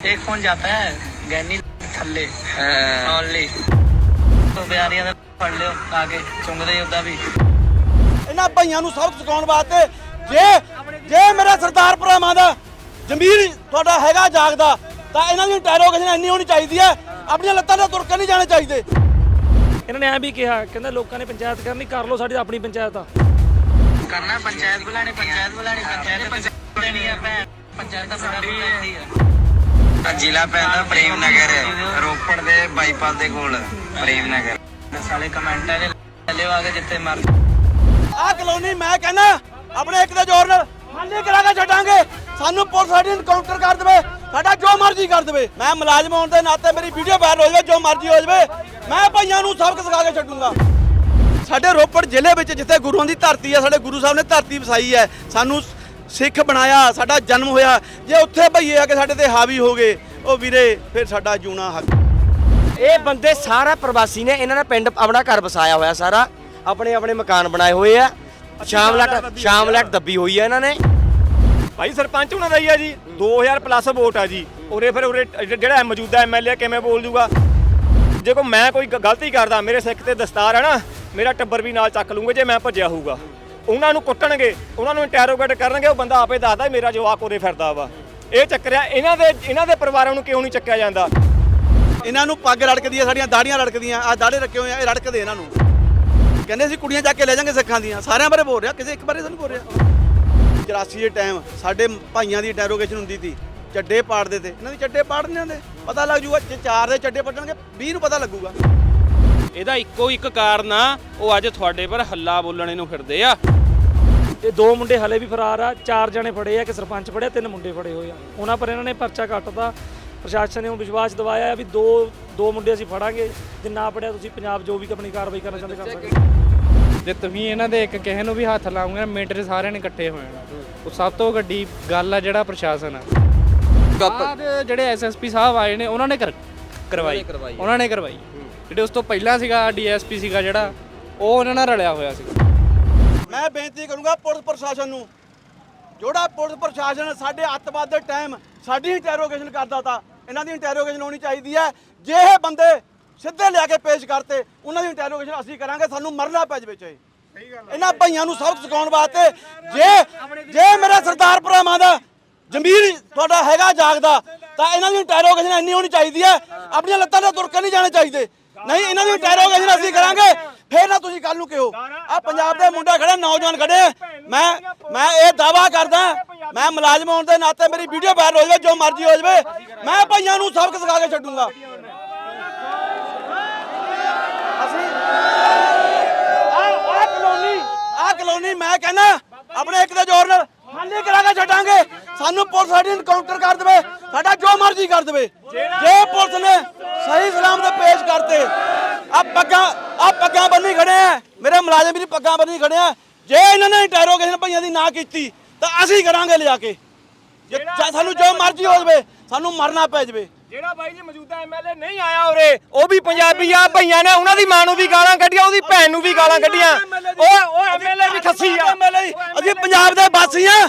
एक फोन जाता है गैनी थल्ले ਹਾਂ ओनली तो ਬਿਆਰੀਆਂ ਦਾ ਫੜ ਲਿਓ ਆ ਕੇ ਚੁੰਗਦੇ ਉਹਦਾ ਵੀ ਇਹਨਾਂ ਭਾਈਆਂ ਨੂੰ ਸਬਕ ਸਿਖਾਉਣ ਵਾਸਤੇ ਜੇ ਜੇ ਮੇਰੇ ਸਰਦਾਰ ਭਰਾਵਾਂ ਦਾ ਜ਼ਮੀਰ ਤੁਹਾਡਾ ਹੈਗਾ ਜਾਗਦਾ ਤਾਂ ਇਹਨਾਂ ਦੀ ਇੰਟਰੋਗੇਸ਼ਨ ਇੰਨੀ ਹੋਣੀ ਚਾਹੀਦੀ ਹੈ ਆਪਣੀਆਂ ਲੱਤਾਂ ਨਾਲ ਤੁਰ ਕੇ ਨਹੀਂ ਜਾਣੇ ਚਾਹੀਦੇ ਇਹਨਾਂ ਨੇ ਐ ਵੀ ਕਿਹਾ ਕਹਿੰਦਾ ਲੋਕਾਂ ਨੇ ਪੰਚਾਇਤ ਕਰਨੀ ਕਰ ਲਓ ਸਾਡੀ ਤਾਂ ਆਪਣੀ ਪੰਚਾਇਤ ਆ ਕਰਨਾ ਪੰਚਾਇਤ ਬੁਲਾਣੀ ਪੰਚਾਇਤ ਬੁਲਾਣੀ ਪੰਚਾਇਤ ਪੰਚਾਇਤ ਦੇਣੀ ਹੈ ਭੈਣ ਪੰਚਾਇਤ ਤਾਂ ਸਾਡੀ ਪੈਂਦੀ ਹੈ ਜ਼ਿਲ੍ਹਾ ਪੈਂਦਾ ਪ੍ਰੇਮ ਨਗਰ ਰੋਪੜ ਦੇ ਬਾਈਪਾਸ ਦੇ ਕੋਲ ਪ੍ਰੇਮ ਨਗਰ ਸਾਲੇ ਕਮੈਂਟਾਂ ਦੇ ਲਿਓ ਆ ਕੇ ਜਿੱਥੇ ਮਰ ਆਹ ਕਲੋਨੀ ਮੈਂ ਕਹਿੰਦਾ ਆਪਣੇ ਇੱਕ ਦੇ ਜ਼ੋਰ ਨਾਲ ਖਾਲੀ ਕਰਾ ਕੇ ਛੱਡਾਂਗੇ। ਸਾਨੂੰ ਪੁਲਿਸ ਸਾਡੀ ਇਨਕਾਊਂਟਰ ਕਰ ਦੇਵੇ ਸਾਡਾ ਜੋ ਮਰਜ਼ੀ ਕਰ ਦੇਵੇ। ਮੈਂ ਮੁਲਾਜ਼ਮ ਹੋਣ ਦੇ ਨਾਤੇ ਮੇਰੀ ਵੀਡੀਓ ਵਾਇਰਲ ਹੋ ਜਾਵੇ ਜੋ ਮਰਜ਼ੀ ਹੋ ਜਾਵੇ ਮੈਂ ਭਾਈਆਂ ਨੂੰ ਸਬਕ ਸਿਖਾ ਕੇ ਛੱਡੂੰਗਾ। ਸਾਡੇ ਰੋਪੜ ਜ਼ਿਲ੍ਹੇ ਵਿੱਚ ਜਿੱਥੇ ਗੁਰੂਆਂ ਦੀ ਧਰਤੀ ਹੈ ਸਾਡੇ ਗੁਰੂ ਸਾਹਿਬ ਨੇ ਧਰਤੀ ਵਸਾਈ ਹੈ ਸਾਨੂੰ ਸਿੱਖ ਬਣਾਇਆ ਸਾਡਾ ਜਨਮ ਹੋਇਆ। ਜੇ ਉੱਥੇ ਭਈਏ ਆ ਕੇ ਸਾਡੇ ਤੇ ਹਾਵੀ ਹੋ ਗਏ ਉਹ ਵੀਰੇ ਫਿਰ ਸਾਡਾ ਜੂਣਾ ਹੱਕ। ਇਹ ਬੰਦੇ ਸਾਰਾ ਪ੍ਰਵਾਸੀ ਨੇ ਇਹਨਾਂ ਨੇ ਪਿੰਡ ਆਪਣਾ ਘਰ ਵਸਾਇਆ ਹੋਇਆ ਸਾਰਾ। ਆਪਣੇ ਆਪਣੇ ਮਕਾਨ ਬਣਾਏ ਹੋਏ ਆ। ਸ਼ਾਮਲਾਟ ਸ਼ਾਮਲਾਟ ਦੱਬੀ ਹੋਈ ਆ। ਇਹਨਾਂ ਨੇ। ਭਾਈ ਸਰਪੰਚ ਉਹਨਾਂ ਦਾ ਹੀ ਆ ਜੀ। 2000 ਪਲੱਸ ਵੋਟ ਆ ਜੀ। ਉਰੇ ਫਿਰ ਉਰੇ ਜਿਹੜਾ ਮੌਜੂਦਾ ਐਮਐਲਏ ਕਿਵੇਂ ਬੋਲ ਜੂਗਾ? ਜੇ ਕੋ ਮੈਂ ਕੋਈ ਗਲਤੀ ਕਰਦਾ ਮੇਰੇ ਸਿੱਖ ਤੇ ਦਸਤਾਰ ਹੈ ਨਾ ਮੇਰਾ ਟੱਬਰ ਵੀ ਨਾਲ ਚੱਕ ਲੂੰਗੇ ਜੇ ਮੈਂ ਭੱਜਿਆ ਹੋਊਗਾ। ਉਹਨਾਂ ਨੂੰ ਕੁੱਟਣਗੇ, ਉਹਨਾਂ ਨੂੰ ਇੰਟਰੋਗੇਟ ਕਰਨਗੇ, ਉਹ ਬੰਦਾ ਆਪੇ ਦੱਸਦਾ ਮੇਰਾ ਜਵਾਕ ਉਰੇ ਫਿਰਦਾ ਵਾ। ਇਹ ਚੱਕਰਿਆ ਇਹਨਾਂ ਦੇ ਇਹਨਾਂ ਦੇ ਪਰਿਵਾਰਾਂ ਨੂੰ ਕਿਉਂ ਨਹੀਂ ਚੱਕਿਆ ਜਾਂਦਾ? ਇਹਨਾਂ ਨੂੰ ਪੱਗ ਰੜਕਦੀ ਆ ਸਾਡੀਆਂ ਦਾੜੀਆਂ ਰੜਕਦੀਆਂ ਆ ਦਾੜੇ ਰੱਖੇ ਹੋਏ ਆ, ਇਹ ਰੜਕਦੇ ਇਹਨਾਂ ਨੂੰ। ਕਹਿੰਦੇ ਅਸੀਂ ਕੁੜੀਆਂ ਜਾ ਕੇ ਲੈ ਜਾਾਂਗੇ ਸਿੱਖਾਂ ਦੀਆਂ। ਸਾਰਿਆਂ ਬਾਰੇ ਬੋਲ ਰਿਹਾ, ਕਿਸੇ ਇੱਕ ਬਾਰੇ ਤਾਂ ਨਹੀਂ ਬੋਲ ਰਿਹਾ। 84 ਦੇ ਟਾਈਮ ਸਾਡੇ ਭਾਈਆਂ ਦੀ ਇੰਟਰੋਗੇਸ਼ਨ ਹੁੰਦੀ ਸੀ, ਚੱਡੇ ਪਾੜਦੇ ਤੇ। ਇਹਨਾਂ ਦੀ ਚੱਡੇ ਪਾੜ ਨਹੀਂ ਪਤਾ ਲੱਗ ਜੂਗਾ, ਜੇ ਚਾਰ ਦੇ ਚੱਡੇ ਪੱਟਣਗੇ 20 ਨੂੰ ਪਤਾ ਲੱਗੂਗਾ। ਇਹਦਾ ਇੱਕੋ ਇੱਕ ਕਾਰਨ ਆ ਉਹ ਅੱਜ ਤੁਹਾਡੇ ਪਰ ਹੱਲਾ ਬੋਲਣੇ ਨੂੰ ਫਿਰਦੇ ਆ। ਤੇ ਦੋ ਮੁੰਡੇ ਹਲੇ ਵੀ ਫਰਾਰ ਆ ਚਾਰ ਜਣੇ ਫੜੇ ਆ ਕਿ ਸਰਪੰਚ ਫੜਿਆ ਤਿੰਨ ਮੁੰਡੇ ਫੜੇ ਹੋਏ ਆ। ਉਹਨਾਂ ਪਰ ਇਹਨਾਂ ਨੇ ਪਰਚਾ ਕੱਟਦਾ ਪ੍ਰਸ਼ਾਸਨ ਨੇ ਉਹ ਵਿਸ਼ਵਾਸ ਦਿਵਾਇਆ ਵੀ ਦੋ ਦੋ ਮੁੰਡੇ ਅਸੀਂ ਫੜਾਂਗੇ ਜੇ ਨਾ ਫੜਿਆ ਤੁਸੀਂ ਪੰਜਾਬ ਜੋ ਵੀ ਆਪਣੀ ਕਾਰਵਾਈ ਕਰਨਾ ਚਾਹੁੰਦੇ ਕਰ ਸਕਦੇ ਜੇ ਤੁਸੀਂ ਇਹਨਾਂ ਦੇ ਇੱਕ ਕਿਸੇ ਨੂੰ ਵੀ ਹੱਥ ਲਾਉਂਗੇ ਨਾ ਮਿੰਟ 'ਚ ਸਾਰਿਆਂ ਨੇ ਇਕੱਠੇ ਹੋ ਜਾਣਾ। ਉਹ ਸਭ ਤੋਂ ਵੱਡੀ ਗੱਲ ਆ ਜਿਹੜਾ ਪ੍ਰਸ਼ਾਸਨ ਆ। ਬਾਅਦ ਜਿਹੜੇ ਐਸਐਸਪੀ ਸਾਹਿਬ ਆਏ ਨੇ ਉਹਨਾਂ ਨੇ ਕਰ- ਕਰਵਾਈ। ਉਹਨਾਂ ਨੇ ਕਰਵਾਈ। ਜਿਹੜੇ ਉਸ ਤੋਂ ਪਹਿਲਾਂ ਸੀਗਾ, ਡੀਐਸਪੀ ਸੀਗਾ ਜਿਹੜਾ, ਉਹ ਉਹਨਾਂ ਨਾਲ ਰਲਿਆ ਹੋਇਆ ਸੀਗਾ। ਮੈਂ ਬੇਨਤੀ ਕਰੂੰਗਾ ਪੁਲਿਸ ਪ੍ਰਸ਼ਾਸਨ ਨੂੰ, ਜਿਹੜਾ ਪੁਲਿਸ ਪ੍ਰਸ਼ਾਸਨ ਸਾਡੇ ਅੱਤਵਾਦ ਦੇ ਟਾਈਮ ਸਾਡੀ ਇੰਟਰੋਗੇਸ਼ਨ ਕਰਦਾ ਤਾ ਇਹਨਾਂ ਦੀ ਇੰਟਰੋਗੇਸ਼ਨ ਹੋਣੀ ਚਾਹੀਦੀ ਹੈ। ਜੇ ਇਹ ਬੰਦੇ ਸਿੱਧੇ ਲਿਆ ਕੇ ਪੇਸ਼ ਕਰਤੇ, ਉਹਨਾਂ ਦੀ ਇੰਟਰੋਗੇਸ਼ਨ ਅਸੀਂ ਕਰਾਂਗੇ, ਸਾਨੂੰ ਮਰਨਾ ਪੈ ਜਾਵੇ ਚਾਹੇ। ਇਹਨਾਂ ਭਾਈਆਂ ਨੂੰ ਸਬਕ ਸਿਖਾਉਣ ਵਾਸਤੇ ਜੇ ਜੇ ਮੇਰੇ ਸਰਦਾਰ ਭਰਾਵਾਂ ਦਾ ਜ਼ਮੀਰ ਤੁਹਾਡਾ ਹੈਗਾ ਜਾਗਦਾ, ਤਾਂ ਇਹਨਾਂ ਦੀ ਇੰਟਰੋਗੇਸ਼ਨ ਇੰਨੀ ਹੋਣੀ ਚਾਹੀਦੀ ਹੈ। ਆਪਣੀਆਂ ਲੱਤਾਂ ਨਾਲ ਤੁਰ ਕੇ ਨਹੀਂ ਜਾਣੇ ਚਾਹੀਦੇ। ਨਹੀਂ ਇਹਨਾਂ ਦੀ ਇੰਟਰੋਗੇਸ਼ਨ ਅਸੀਂ ਕਰਾਂਗੇ। ਫੇਰ ਨਾ ਤੁਸੀਂ ਕੱਲ ਨੂੰ ਕਿਹੋ। ਆ ਪੰਜਾਬ ਦੇ ਮੁੰਡਾ ਖੜਾ ਨੌਜਵਾਨ ਖੜੇ। ਮੈਂ ਮੈਂ ਇਹ ਦਾਵਾ ਕਰਦਾ ਮੈਂ ਮੁਲਾਜ਼ਮ ਹੋਣ ਦੇ ਨਾਤੇ ਮੇਰੀ ਵੀਡੀਓ ਵਾਇਰਲ ਹੋ ਜਾਵੇ ਜੋ ਮਰਜ਼ੀ ਹੋ ਜਾਵੇ। ਮੈਂ ਭਾਈਆਂ ਨੂੰ ਸਬਕ ਸਿਖਾ ਕੇ ਛੱਡੂੰਗਾ। ਅਸੀਂ ਆ ਕਲੋਨੀ ਆ ਕਲੋਨੀ ਮੈਂ ਕਹਿੰਦਾ ਆਪਣੇ ਇੱਕ ਦੇ ਜ਼ੋਰ ਨਾਲ। ਖਾਲੀ ਕਰਾ ਕੇ ਛੱਡਾਂਗੇ। ਸਾਨੂੰ ਪੁਲਿਸ ਸਾਡੀ ਇਨਕਾਊਂਟਰ ਕਰ ਦੇਵੇ ਸਾਡਾ ਜੋ ਮਰਜ਼ੀ ਕਰ ਦੇਵੇ। ਜੇ ਪੁਲਿਸ ਨੇ ਸਹੀ ਸਲਾਮ ਤੇ ਪੇਸ਼ ਕਰਤੇ ਆ ਪੱਗਾਂ ਆ ਪੱਗਾਂ ਬੰਨੀ ਖੜੇ ਆ। ਮੇਰੇ ਮੁਲਾਜ਼ਮ ਵੀ ਪੱਗਾਂ ਬੰਨੀ ਖੜੇ ਆ। ਜੇ ਇਹਨਾਂ ਨੇ ਇੰਟਰੋਗੇਸ਼ਨ ਭਈਆਂ ਦੀ ਨਾ ਕੀਤੀ ਤਾਂ ਅਸੀਂ ਕਰਾਂਗੇ ਲਿਆ ਕੇ। ਜੇ ਸਾਨੂੰ ਜੋ ਮਰਜ਼ੀ ਹੋ ਜਾਵੇ ਸਾਨੂੰ ਮਰਨਾ ਪੈ ਜਾਵੇ। ਜਿਹੜਾ ਬਾਈ ਜੀ ਮੌਜੂਦਾ ਐਮਐਲਏ ਨਹੀਂ ਆਇਆ ਉਰੇ ਉਹ ਵੀ ਪੰਜਾਬੀ ਆ ਭਈਆਂ ਨੇ ਉਹਨਾਂ ਦੀ ਮਾਂ ਨੂੰ ਵੀ ਗਾਲਾਂ ਕੱਢੀਆਂ ਉਹਦੀ ਭੈਣ ਨੂੰ ਵੀ ਗਾਲਾਂ ਕੱਢੀਆਂ। ਉਹ ਉਹ ਐਮਐਲਏ ਵੀ ਖੱਸੀ ਆ। ਅਸੀਂ ਪੰਜਾਬ ਦੇ ਵਾਸੀ ਆ।